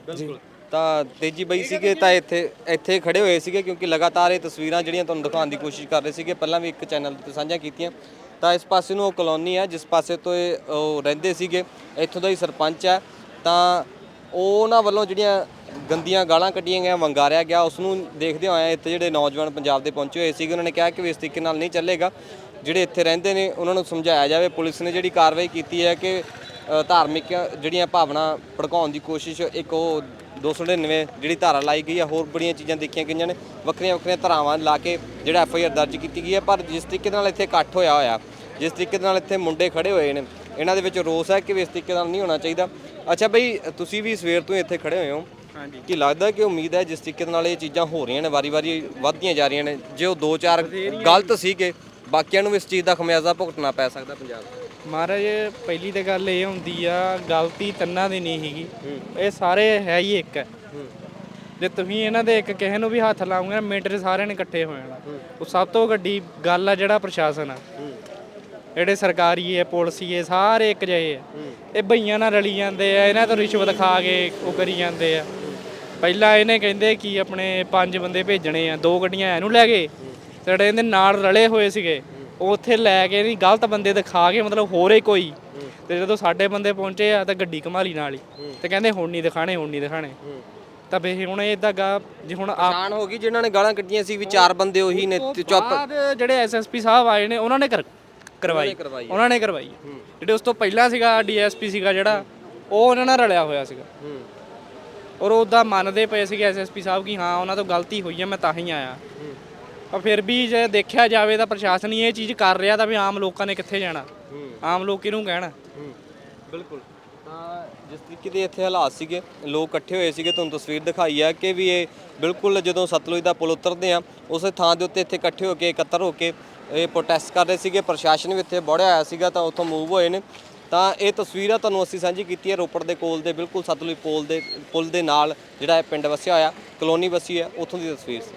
ਬਿਲਕੁਲ। ਤਾਂ ਤੇਜੀ ਬਈ ਸੀਗੇ, ਤਾਂ ਇੱਥੇ ਇੱਥੇ ਖੜੇ ਹੋਏ ਸੀਗੇ ਕਿਉਂਕਿ ਲਗਾਤਾਰ ਇਹ ਤਸਵੀਰਾਂ ਜਿਹੜੀਆਂ ਤੁਹਾਨੂੰ ਦਿਖਾਉਣ ਦੀ ਕੋਸ਼ਿਸ਼ ਕਰ ਰਹੇ ਸੀਗੇ, ਪਹਿਲਾਂ ਵੀ ਇੱਕ ਚੈਨਲ ਤੇ ਸਾਂਝਾ ਕੀਤੀਆਂ। ਤਾਂ ਇਸ ਪਾਸੇ ਨੂੰ ਉਹ ਕਲੋਨੀ ਹੈ, ਜਿਸ ਪਾਸੇ ਤੋਂ ਇਹ ਉਹ ਰਹਿੰਦੇ ਸੀਗੇ, ਇੱਥੋਂ ਦਾ ਹੀ ਸਰਪੰਚ ਹੈ। ਤਾਂ ਉਹਨਾਂ ਵੱਲੋਂ ਜਿਹੜੀਆਂ ਗੰਦੀਆਂ ਗਾਲਾਂ ਕੱਢੀਆਂ ਗਈਆਂ, ਵੰਗਾਰਿਆ ਗਿਆ, ਉਸ ਨੂੰ ਦੇਖਦੇ ਹੋਏ ਇੱਥੇ ਜਿਹੜੇ ਨੌਜਵਾਨ ਪੰਜਾਬ ਦੇ ਪਹੁੰਚੇ ਹੋਏ ਸੀਗੇ, ਉਹਨਾਂ ਨੇ ਕਿਹਾ ਕਿ ਵੀ ਇਸ ਤਰੀਕੇ ਨਾਲ ਨਹੀਂ ਚੱਲੇਗਾ। ਜਿਹੜੇ ਇੱਥੇ ਰਹਿੰਦੇ ਨੇ, ਉਹਨਾਂ ਨੂੰ ਸਮਝਾਇਆ ਜਾਵੇ। ਪੁਲਿਸ ਨੇ ਜਿਹੜੀ ਕਾਰਵਾਈ ਕੀਤੀ ਹੈ ਕਿ ਧਾਰਮਿਕ ਜਿਹੜੀਆਂ ਭਾਵਨਾ ਭੜਕਾਉਣ ਦੀ ਕੋਸ਼ਿਸ਼ ਇੱਕ ਉਹ 299 ਜਿਹੜੀ ਧਾਰਾ ਲਾਈ ਗਈ ਹੈ ਹੋਰ ਬੜੀਆਂ ਚੀਜ਼ਾਂ ਦੇਖੀਆਂ ਗਈਆਂ ਨੇ। ਵੱਖਰੀਆਂ ਵੱਖਰੀਆਂ ਧਾਰਾਵਾਂ ਲਾ ਕੇ ਜਿਹੜਾ ਐਫ ਆਈ ਆਰ ਦਰਜ ਕੀਤੀ ਗਈ ਹੈ ਪਰ ਜਿਸ ਤਰੀਕੇ ਨਾਲ ਇੱਥੇ ਇਕੱਠ ਹੋਇਆ ਹੋਇਆ ਜਿਸ ਤਰੀਕੇ ਨਾਲ ਇੱਥੇ ਮੁੰਡੇ ਖੜੇ ਹੋਏ ਨੇ ਇਹਨਾਂ ਦੇ ਵਿੱਚ ਰੋਸ ਹੈ ਕਿ ਇਸ ਤਰੀਕੇ ਨਾਲ ਨਹੀਂ ਹੋਣਾ ਚਾਹੀਦਾ? ਅੱਛਾ ਬਈ ਤੁਸੀਂ ਵੀ ਸਵੇਰ ਤੋਂ ਇੱਥੇ ਖੜੇ ਹੋਏ ਹੋ। ਹਾਂਜੀ। ਕੀ ਲੱਗਦਾ ਕਿ ਉਮੀਦ ਹੈ ਜਿਸ ਤਰੀਕੇ ਨਾਲ ਇਹ ਚੀਜ਼ਾਂ ਹੋ ਰਹੀਆਂ ਨੇ ਵਾਰੀ-ਵਾਰੀ ਵੱਧਦੀਆਂ ਜਾ ਰਹੀਆਂ ਨੇ ਜੇ ਉਹ ਦੋ ਚਾਰ ਗਲਤ ਸੀਗੇ ਬਾਕੀਆਂ ਨੂੰ ਇਸ ਚੀਜ਼ ਦਾ ਖਮਿਆਜ਼ਾ ਭੁਗਤਣਾ ਪੈ ਸਕਦਾ ਪੰਜਾਬ ਮਹਾਰਾਜ ਪਹਿਲੀ ਤਾਂ ਗੱਲ ਇਹ ਹੁੰਦੀ ਆ ਗਲਤੀ ਤੰਨਾਂ ਦੀ ਨਹੀਂ ਹੈਗੀ ਇਹ ਸਾਰੇ ਹੈ ਹੀ ਇੱਕ। ਹੈ। ਜੇ ਤੁਸੀਂ ਇਹਨਾਂ ਦੇ ਇੱਕ ਕਿਸੇ ਨੂੰ ਵੀ ਹੱਥ ਲਾਉਂਗੇ ਨਾ ਮਿੰਟ 'ਚ ਸਾਰਿਆਂ ਨੇ ਇਕੱਠੇ ਹੋ ਜਾਣਾ। ਉਹ ਸਭ ਤੋਂ ਵੱਡੀ ਗੱਲ ਆ ਜਿਹੜਾ ਪ੍ਰਸ਼ਾਸਨ ਆ। ਜਿਹੜੇ ਸਰਕਾਰੀ ਹੈ ਪੁਲਿਸੀ ਹੈ ਸਾਰੇ ਇੱਕ ਜਿਹੇ ਆ। ਇਹ ਭਈਆਂ ਨਾਲ ਰਲੀ ਜਾਂਦੇ ਆ ਇਹਨਾਂ ਤੋਂ ਰਿਸ਼ਵਤ ਖਾ ਕੇ ਉਹ ਕਰੀ ਜਾਂਦੇ ਆ। ਪਹਿਲਾਂ ਇਹਨੇ ਕਹਿੰਦੇ ਕਿ ਆਪਣੇ ਪੰਜ ਬੰਦੇ ਭੇਜਣੇ ਆ ਦੋ ਗੱਡੀਆਂ ਇਹਨੂੰ ਲੈ ਗਏ। ਤੇ ਜਿਹੜੇ ਇਹਦੇ ਨਾਲ ਰਲੇ ਹੋਏ ਸੀਗੇ ਉੱਥੇ ਲੈ ਕੇ ਨਹੀਂ ਗਲਤ ਬੰਦੇ ਦਿਖਾ ਕੇ ਮਤਲਬ ਹੋਰ ਹੀ ਕੋਈ। ਤੇ ਜਦੋਂ ਸਾਡੇ ਬੰਦੇ ਪਹੁੰਚੇ ਆ ਤਾਂ ਗੱਡੀ ਘਮਾਲੀ ਨਾਲ ਹੀ। ਤੇ ਕਹਿੰਦੇ ਹੁਣ ਨਹੀਂ ਦਿਖਾਣੇ ਹੁਣ ਨਹੀਂ ਦਿਖਾਣੇ ਤਾਂ ਬੇ ਹੁਣ ਇਦਾਂ ਗਾ ਜੇ ਹੁਣ ਆਪ ਹੋ ਗਈ ਜਿਨ੍ਹਾਂ ਨੇ ਗਾਲਾਂ ਕੱਢੀਆਂ ਸੀ ਵੀ ਚਾਰ ਬੰਦੇ ਉਹੀ ਨੇ ਤੇ ਚੁੱਪ। ਜਿਹੜੇ ਐਸਐਸਪੀ ਸਾਹਿਬ ਆਏ ਨੇ ਉਹਨਾਂ ਨੇ ਕਰ- ਕਰਵਾਈ। ਕਰਵਾਈ। ਉਹਨਾਂ ਨੇ ਕਰਵਾਈ। ਜਿਹੜੇ ਉਸ ਤੋਂ ਪਹਿਲਾਂ ਸੀਗਾ ਡੀਐਸਪੀ ਸੀਗਾ ਜਿਹੜਾ ਉਹ ਉਹਨਾਂ ਨਾਲ ਰਲਿਆ ਹੋਇਆ ਸੀਗਾ। ਔਰ ਉਹਦਾ ਮੰਨਦੇ ਪਏ ਸੀਗੇ ਐਸਐਸਪੀ ਸਾਹਿਬ ਕਿ ਹਾਂ ਉਹਨਾਂ ਤੋਂ ਗਲਤੀ ਹੋਈ ਹੈ ਮੈਂ ਤਾਂ ਹੀ ਆਇਆ। ਪਰ ਫਿਰ ਵੀ ਜੇ ਦੇਖਿਆ ਜਾਵੇ ਤਾਂ ਪ੍ਰਸ਼ਾਸਨ ਹੀ ਇਹ ਚੀਜ਼ ਕਰ ਰਿਹਾ ਤਾਂ ਵੀ ਆਮ ਲੋਕਾਂ ਨੇ ਕਿੱਥੇ ਜਾਣਾ? ਆਮ ਲੋਕ ਕਿਹਨੂੰ ਕਹਿਣਾ? ਬਿਲਕੁਲ। ਤਾਂ ਜਿਸ ਤਰੀਕੇ ਦੇ ਇੱਥੇ ਹਾਲਾਤ ਸੀਗੇ ਲੋਕ ਇਕੱਠੇ ਹੋਏ ਸੀਗੇ ਤੁਹਾਨੂੰ ਤਸਵੀਰ ਦਿਖਾਈ ਹੈ ਕਿ ਵੀ ਇਹ ਬਿਲਕੁਲ ਜਦੋਂ ਸਤਲੁਜ ਦਾ ਪੁਲ ਉਤਰਦੇ ਆ ਉਸੇ ਥਾਂ ਦੇ ਉੱਤੇ ਇੱਥੇ ਇਕੱਠੇ ਹੋ ਕੇ ਇਕੱਤਰ ਹੋ ਕੇ ਇਹ ਪ੍ਰੋਟੈਸਟ ਕਰ ਰਹੇ ਸੀਗੇ ਪ੍ਰਸ਼ਾਸਨ ਵੀ ਇੱਥੇ ਬੜਿਆ ਆਇਆ ਸੀਗਾ ਤਾਂ ਉੱਥੋਂ ਮੂਵ ਹੋਏ ਨੇ। ਤਾਂ ਇਹ ਤਸਵੀਰਾਂ ਤੁਹਾਨੂੰ ਅਸੀਂ ਸਾਂਝੀ ਕੀਤੀ ਹੈ ਰੋਪੜ ਦੇ ਕੋਲ ਦੇ ਬਿਲਕੁਲ ਸਤਲੁਜ ਪੁਲ ਦੇ ਪੁਲ ਦੇ ਨਾਲ ਜਿਹੜਾ ਇਹ ਪਿੰਡ ਵਸਿਆ ਹੋਇਆ ਕਲੋਨੀ ਵਸੀ ਹੈ ਉੱਥੋਂ ਦੀ ਤਸਵੀਰ ਸੀ।